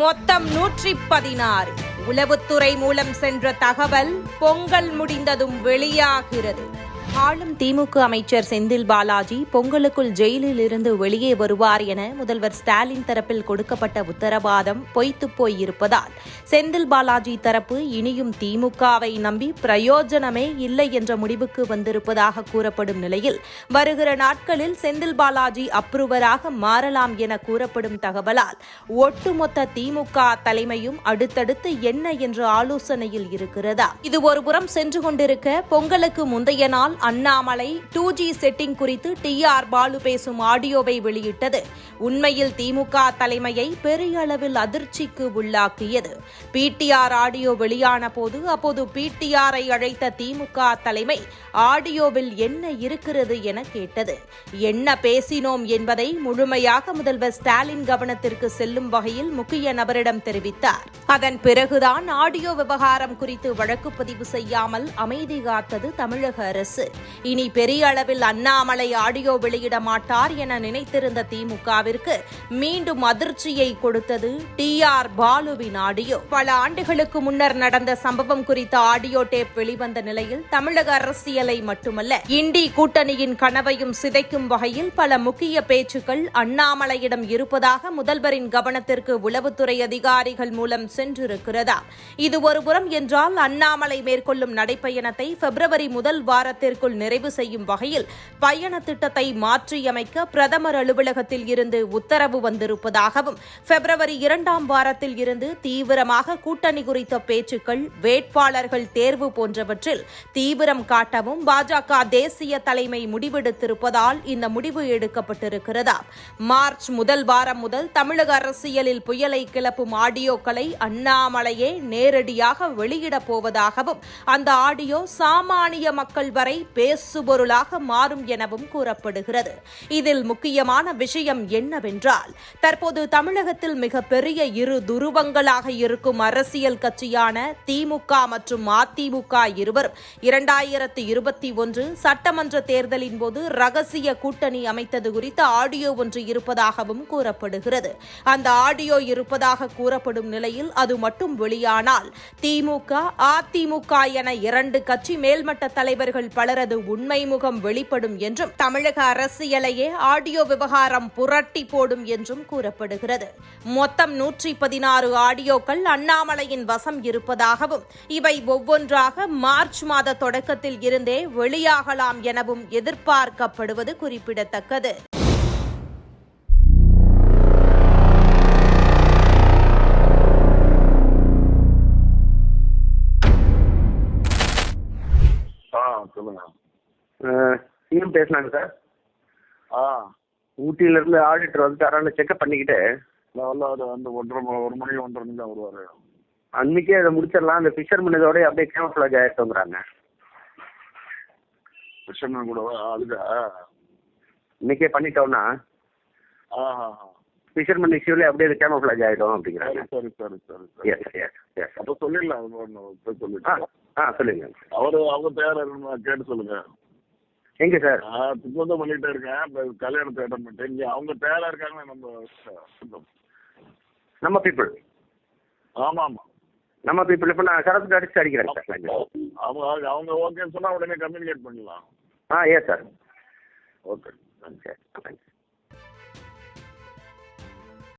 மொத்தம் நூற்றி பதினாறு உளவுத்துறை மூலம் சென்ற தகவல் பொங்கல் முடிந்ததும் வெளியாகிறது. ஆளும் திமுக அமைச்சர் செந்தில் பாலாஜி பொங்கலுக்குள் ஜெயிலில் இருந்து வெளியே வருவார் என முதல்வர் ஸ்டாலின் தரப்பில் கொடுக்கப்பட்ட உத்தரவாதம் பொய்த்து போய் இருப்பதால் செந்தில் பாலாஜி தரப்பு இனியும் திமுகவை நம்பி பிரயோஜனமே இல்லை என்ற முடிவுக்கு வந்திருப்பதாக கூறப்படும் நிலையில் வருகிற நாட்களில் செந்தில் பாலாஜி அப்ரூவராக மாறலாம் என கூறப்படும் தகவலால் ஒட்டுமொத்த திமுக தலைமையும் அடுத்தடுத்து என்ன என்ற ஆலோசனையில் இருக்கிறதா? இது ஒருபுறம் சென்று கொண்டிருக்க பொங்கலுக்கு முந்தைய நாள் அண்ணாமலை டூ ஜி செட்டிங் குறித்து டி ஆர் பாலு பேசும் ஆடியோவை வெளியிட்டது. உண்மையில் திமுக தலைமையை பெரிய அளவில் அதிர்ச்சிக்கு உள்ளாக்கியது. பிடிஆர் ஆடியோ வெளியான போது அப்போது பிடிஆரை அழைத்த திமுக தலைமை ஆடியோவில் என்ன இருக்கிறது என கேட்டது. என்ன பேசினோம் என்பதை முழுமையாக முதல்வர் ஸ்டாலின் கவனத்திற்கு செல்லும் வகையில் முக்கிய நபரிடம் தெரிவித்தார். அதன் பிறகுதான் ஆடியோ விவகாரம் குறித்து வழக்கு பதிவு செய்யாமல் அமைதி காத்தது தமிழக அரசு. இனி பெரிய அளவில் அண்ணாமலை ஆடியோ வெளியிட மாட்டார் என நினைத்திருந்த திமுகவிற்கு மீண்டும் அதிர்ச்சியை கொடுத்தது டி ஆர் பாலுவின் ஆடியோ. பல ஆண்டுகளுக்கு முன்னர் நடந்த சம்பவம் குறித்த ஆடியோ டேப் வெளிவந்த நிலையில் தமிழக அரசியலை மட்டுமல்ல இண்டி கூட்டணியின் கனவையும் சிதைக்கும் வகையில் பல முக்கிய பேச்சுக்கள் அண்ணாமலையிடம் இருப்பதாக முதல்வரின் கவனத்திற்கு உளவுத்துறை அதிகாரிகள் மூலம் சென்றிருக்கிறதா? இது ஒருபுறம் என்றால் அண்ணாமலை மேற்கொள்ளும் நடைப்பயணத்தை பிப்ரவரி முதல் வாரத்திற்குள் நிறைவு செய்யும் வகையில் பயண திட்டத்தை மாற்றியமைக்க பிரதமர் அலுவலகத்தில் இருந்து உத்தரவு வந்திருப்பதாகவும் பிப்ரவரி இரண்டாம் வாரத்தில் இருந்து தீவிரமாக கூட்டணி குறித்த பேச்சுக்கள் வேட்பாளர்கள் தேர்வு போன்றவற்றில் தீவிரம் காட்டவும் பாஜக தேசிய தலைமை முடிவெடுத்திருப்பதால் இந்த முடிவு எடுக்கப்பட்டிருக்கிறதா? மார்ச் முதல் வாரம் முதல் தமிழக அரசியலில் புயலை கிளப்பும் ஆடியோக்களை அண்ணாமலையே நேரடியாக வெளியிடப் போவதாகவும் அந்த ஆடியோ சாமானிய மக்கள் வரை பேசுபொருளாக மாறும் எனவும் கூறப்படுகிறது. இதில் முக்கியமான விஷயம் என்னவென்றால் தற்போது தமிழகத்தில் மிகப்பெரிய இரு துருவங்களாக இருக்கும் அரசியல் கட்சியான திமுக மற்றும் அதிமுக இருவரும் இரண்டாயிரத்து இருபத்தி ஒன்று சட்டமன்ற தேர்தலின் போது ரகசிய கூட்டணி அமைத்தது குறித்த ஆடியோ ஒன்று இருப்பதாகவும் கூறப்படுகிறது. அந்த ஆடியோ இருப்பதாக கூறப்படும் நிலையில் அது மட்டும் வெளியானால் திமுக அதிமுக என இரண்டு கட்சி மேல்மட்ட தலைவர்கள் பலரது உண்மை முகம் வெளிப்படும் என்றும் தமிழக அரசியலையே ஆடியோ விவகாரம் புரட்டி போடும் என்றும் கூறப்படுகிறது. மொத்தம் நூற்றி பதினாறு ஆடியோக்கள் அண்ணாமலையின் வசம் இருப்பதாகவும் இவை ஒவ்வொன்றாக மார்ச் மாத தொடக்கத்தில் இருந்தே வெளியாகலாம் எனவும் எதிர்பார்க்கப்படுவது குறிப்பிடத்தக்கது. சிஎம் பேசினாங்க சார். ஆ. ஊட்டியிலேருந்து ஆடிட்டர் வந்து அதனால் செக்அப் பண்ணிக்கிட்டு? வந்து அவர் வந்து ஒன்றரை ஒரு மணி ஒன்றரை மணி தான் வருவார். அன்றைக்கே அதை முடிச்சிடலாம். அந்த ஃபிஷர் இதோட அப்படியே கேமஃப்ளாஜ் ஆகிட்டோங்கிறாங்க கிருஷ்ணன் கூட அதுக்கா இன்னைக்கே பண்ணிட்டோம்னா? ஃபிஷர்மேன் இஷ்யூலே அப்படியே அது கேமஃப்ளாஜ் ஆகிடும் அப்படிங்கிறாங்க. சரி சரி சரி சரி அப்போ சொல்லிடலாம். போய் ஆ சொல்லுங்க. அவர் அவங்க இருக்கணும் கேட்டு சொல்லுங்க. எங்கே சார்? நான் திக்வந்தம் பண்ணிட்டே இருக்கேன். இப்போ கல்யாணத்தை அட்டன் பண்ணிட்டேன். இங்கே அவங்க தயாரா இருக்காங்கன்னு நம்ம நம்ம பீப்புள் ஆமாம். ஆமாம் நம்ம பீப்புள் இப்போ நான் சரத்து அடிச்சு அடிக்கிறேன் சார். அவங்க அவங்க ஓகேன்னு சொன்னால் உடனே கம்யூனிகேட் பண்ணலாம் ஆ எஸ் சார் ஓகே சரி தேங்க்ஸ்